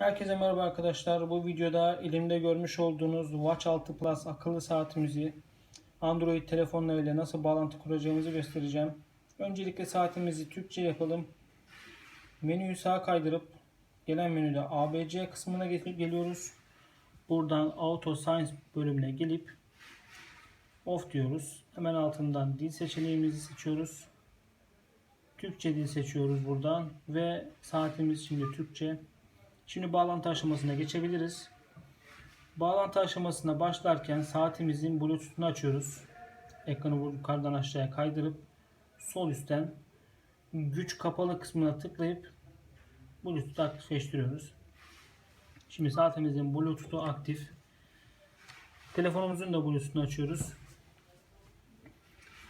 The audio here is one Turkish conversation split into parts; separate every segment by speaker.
Speaker 1: Herkese merhaba arkadaşlar. Bu videoda elimde görmüş olduğunuz Watch 6 Plus akıllı saatimizi Android telefonlarıyla nasıl bağlantı kuracağımızı göstereceğim. Öncelikle saatimizi Türkçe yapalım. Menüyü sağa kaydırıp gelen menüde ABC kısmına gelip geliyoruz. Buradan Auto Science bölümüne gelip Off diyoruz. Hemen altından dil seçeneğimizi seçiyoruz. Türkçe dil seçiyoruz buradan ve saatimiz şimdi Türkçe. Şimdi bağlantı aşamasına geçebiliriz. Bağlantı aşamasına başlarken saatimizin Bluetooth'unu açıyoruz. Ekranı yukarıdan aşağıya kaydırıp sol üstten güç kapalı kısmına tıklayıp Bluetooth'u aktifleştiriyoruz. Şimdi saatimizin Bluetooth'u aktif. Telefonumuzun da Bluetooth'unu açıyoruz.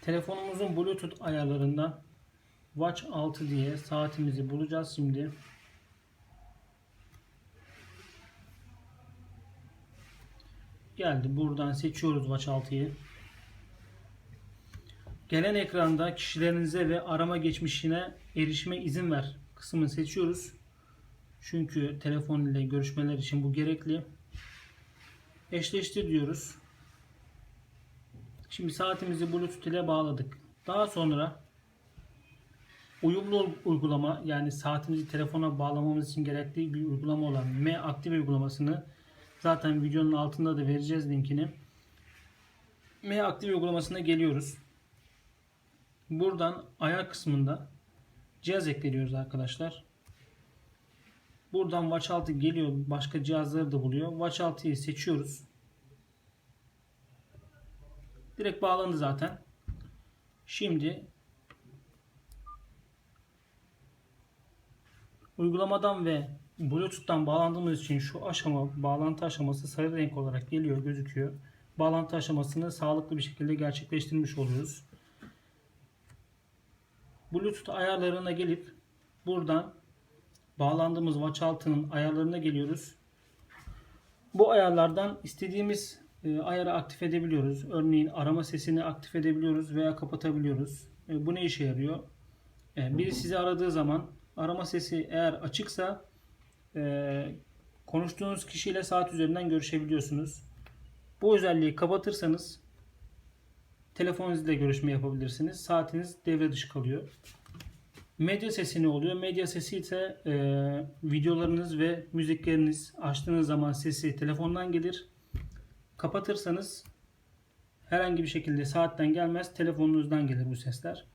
Speaker 1: Telefonumuzun Bluetooth ayarlarından Watch 6 diye saatimizi bulacağız şimdi. Geldi. Buradan seçiyoruz Watch 6'yı. Gelen ekranda kişilerinize ve arama geçmişine erişime izin ver kısmını seçiyoruz. Çünkü telefon ile görüşmeler için bu gerekli. Eşleştir diyoruz. Şimdi saatimizi Bluetooth ile bağladık. Daha sonra uyumlu uygulama yani saatimizi telefona bağlamamız için gerekli bir uygulama olan M Aktif uygulamasını zaten videonun altında da vereceğiz linkini. M Aktif uygulamasına geliyoruz. Buradan ayar kısmında cihaz ekliyoruz arkadaşlar. Buradan Watch 6 geliyor. Başka cihazları da buluyor. Watch 6'yı seçiyoruz. Direkt bağlandı zaten. Şimdi uygulamadan ve Bluetooth'tan bağlandığımız için şu aşama bağlantı aşaması sarı renk olarak geliyor gözüküyor. Bağlantı aşamasını sağlıklı bir şekilde gerçekleştirmiş oluyoruz. Bluetooth ayarlarına gelip buradan bağlandığımız Watch 6'nın ayarlarına geliyoruz. Bu ayarlardan istediğimiz e, ayarı aktif edebiliyoruz. Örneğin arama sesini aktif edebiliyoruz veya kapatabiliyoruz. E, bu ne işe yarıyor? E, biri sizi aradığı zaman arama sesi eğer açıksa e, konuştuğunuz kişiyle saat üzerinden görüşebiliyorsunuz. Bu özelliği kapatırsanız telefonunuzla görüşme yapabilirsiniz. Saatiniz devre dışı kalıyor. Medya sesi ne oluyor? Medya sesi ise e, videolarınız ve müzikleriniz açtığınız zaman sesi telefondan gelir. Kapatırsanız herhangi bir şekilde saatten gelmez, telefonunuzdan gelir bu sesler.